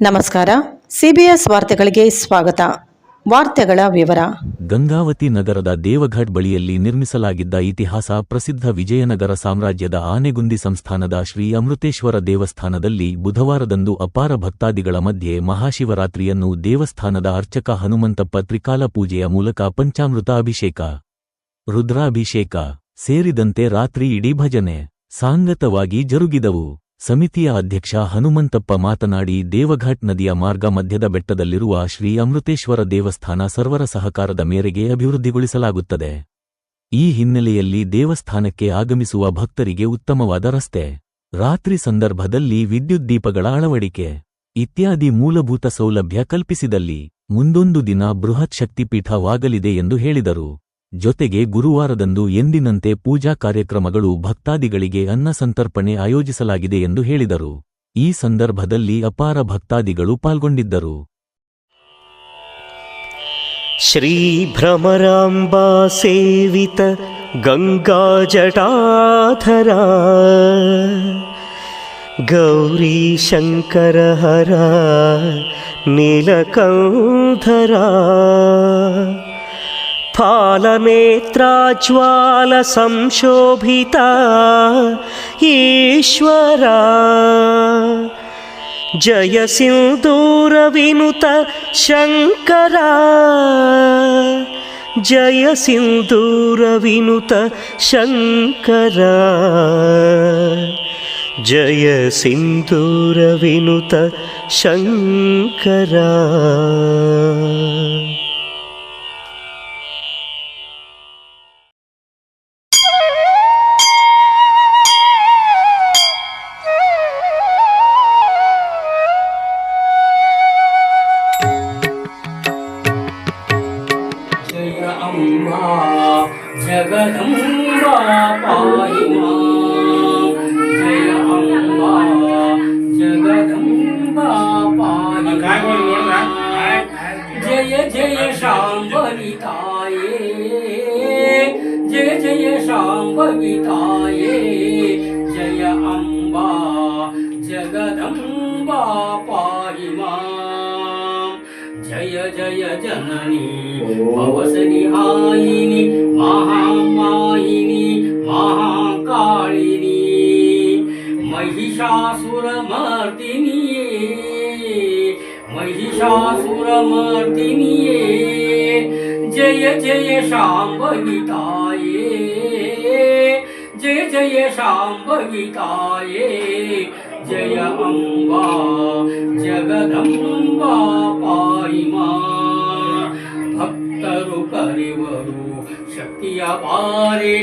ನಮಸ್ಕಾರ. ಸಿಬಿಎಸ್ ವಾರ್ತೆಗಳಿಗೆ ಸ್ವಾಗತ. ವಾರ್ತೆಗಳ ವಿವರ. ಗಂಗಾವತಿ ನಗರದ ದೇವಘಾಟ್ ಬಳಿಯಲ್ಲಿ ನಿರ್ಮಿಸಲಾಗಿದ್ದ ಇತಿಹಾಸ ಪ್ರಸಿದ್ಧ ವಿಜಯನಗರ ಸಾಮ್ರಾಜ್ಯದ ಆನೆಗುಂದಿ ಸಂಸ್ಥಾನದ ಶ್ರೀ ಅಮೃತೇಶ್ವರ ದೇವಸ್ಥಾನದಲ್ಲಿ ಬುಧವಾರದಂದು ಅಪಾರ ಭಕ್ತಾದಿಗಳ ಮಧ್ಯೆ ಮಹಾಶಿವರಾತ್ರಿಯನ್ನು ದೇವಸ್ಥಾನದ ಅರ್ಚಕ ಹನುಮಂತಪ್ಪ ತ್ರಿಕಾಲ ಪೂಜೆಯ ಮೂಲಕ ಪಂಚಾಮೃತ ಅಭಿಷೇಕ, ರುದ್ರಾಭಿಷೇಕ ಸೇರಿದಂತೆ ರಾತ್ರಿ ಇಡೀ ಭಜನೆ ಸಾಂಗತವಾಗಿ ಜರುಗಿದವು. ಸಮಿತಿಯ ಅಧ್ಯಕ್ಷ ಹನುಮಂತಪ್ಪ ಮಾತನಾಡಿ, ದೇವಘಾಟ್ ನದಿಯ ಮಾರ್ಗ ಮಧ್ಯದ ಬೆಟ್ಟದಲ್ಲಿರುವ ಶ್ರೀ ಅಮೃತೇಶ್ವರ ದೇವಸ್ಥಾನ ಸರ್ವರ ಸಹಕಾರದ ಮೇರೆಗೆ ಅಭಿವೃದ್ಧಿಗೊಳಿಸಲಾಗುತ್ತದೆ. ಈ ಹಿನ್ನೆಲೆಯಲ್ಲಿ ದೇವಸ್ಥಾನಕ್ಕೆ ಆಗಮಿಸುವ ಭಕ್ತರಿಗೆ ಉತ್ತಮವಾದ ರಸ್ತೆ, ರಾತ್ರಿ ಸಂದರ್ಭದಲ್ಲಿ ವಿದ್ಯುತ್ ದೀಪಗಳ ಅಳವಡಿಕೆ ಇತ್ಯಾದಿ ಮೂಲಭೂತ ಸೌಲಭ್ಯ ಕಲ್ಪಿಸಿದಲ್ಲಿ ಮುಂದೊಂದು ದಿನ ಬೃಹತ್ ಶಕ್ತಿಪೀಠವಾಗಲಿದೆ ಎಂದು ಹೇಳಿದರು. ಜೊತೆಗೆ ಗುರುವಾರದಂದು ಎಂದಿನಂತೆ ಪೂಜಾ ಕಾರ್ಯಕ್ರಮಗಳು ಭಕ್ತಾದಿಗಳಿಗೆ ಅನ್ನಸಂತರ್ಪಣೆ ಆಯೋಜಿಸಲಾಗಿದೆ ಎಂದು ಹೇಳಿದರು. ಈ ಸಂದರ್ಭದಲ್ಲಿ ಅಪಾರ ಭಕ್ತಾದಿಗಳು ಪಾಲ್ಗೊಂಡಿದ್ದರು. ಶ್ರೀ ಭ್ರಮರಾಂಬಾ ಸೇವಿತ ಗಂಗಾ ಜಟಾಧರ, ಗೌರಿ ಶಂಕರ ಹರ ನೀಲಕಂಧರ नीलकन्धरा फालनेत्राज्वालसंशोभिता ईश्वरा जय सिन्दूरविनुत शङ्करा जय सिन्दूरविनुत शङ्करा जय सिन्दूरविनुत शङ्करा 姐也上过礼大耶，姐姐也上我的堂耶，姐也俺把这个灯把把一忙。姐呀姐呀姐那里，我是你阿姨哩妈。महिषासुरमर्दिनिये जय जय शाम्भविताये जय जय शाम्भविताये जय अम्बा, जगदम्बा पायिमा। भक्तरु करिवरु शक्तिया पारे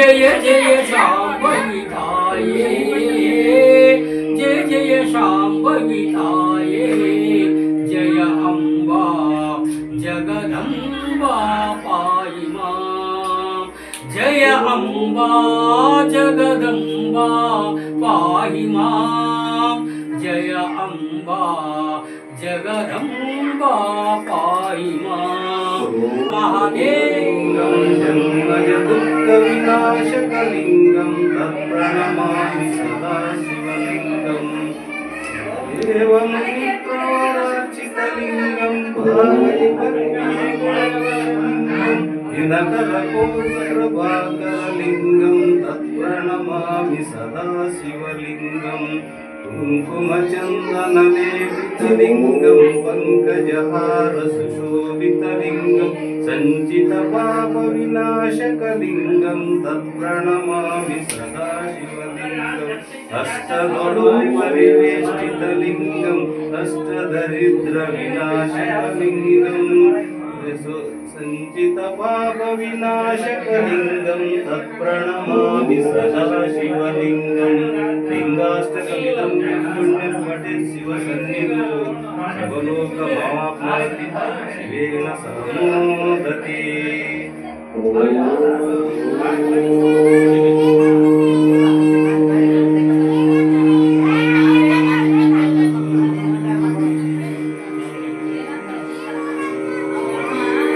జయ జయ శాంభవి తాయే జయ జయ శాంభవి తాయే జయ అంబా జగదంబా పాయి మా జయ అంబా జగదంబా పాయి మా జయ అంబా జగదంబా పాయి మా महादेवलिङ्गं जन्मजदुःख विनाशकलिङ्गं तत्प्रणमामि सदा शिवलिङ्गम् एवं प्रवर्चितलिङ्गं हिनकरकोशप्रभाकरलिङ्गं तत्प्रणमामि सदा शिवलिङ्गम् कुङ्कुमचन्दनलेपितलिङ्गं पङ्कजहार सुशोभितलिङ्गं सञ्चितपापविनाशकलिङ्गं तत्प्रणमामि सदा शिवलिङ्गम् अष्टगणोपरिवेष्टितलिङ्गम् अष्टदरिद्रविनाशकलिङ्गम् सञ्चितपापविनाशकलिङ्गं तत्प्रणमामि सदाशिवलिङ्गं लिङ्गाष्टकमिदं निर्मटे शिवसन्निधो सर्वलोकमाप्नोति शिवेन समुदते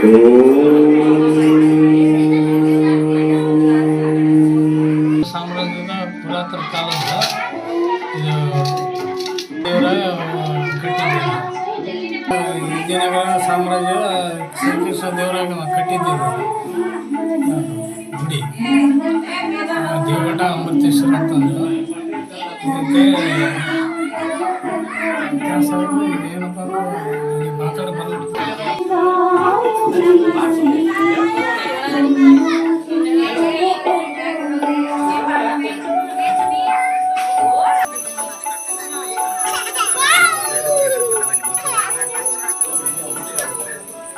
Oh. ಪುರಾತನ ಕಾಲದ ಇದು ದೇವರಾಯ ಕಟ್ಟಿದ್ದೀವಿ ವಿಜಯನಗರ ಸಾಮ್ರಾಜ್ಯ ಶ್ರೀಕೃಷ್ಣ ದೇವರಾಗ ಕಟ್ಟಿದ್ದೀವಿ ಗುಡಿ ಆ, ದೇವಘಟ್ಟ ಅಮೃತೇಶ್ವರ ಅಂತಂದು ಇತಿಹಾಸ ಏನಪ್ಪ ಮಾತಾಡ ಬರೋದು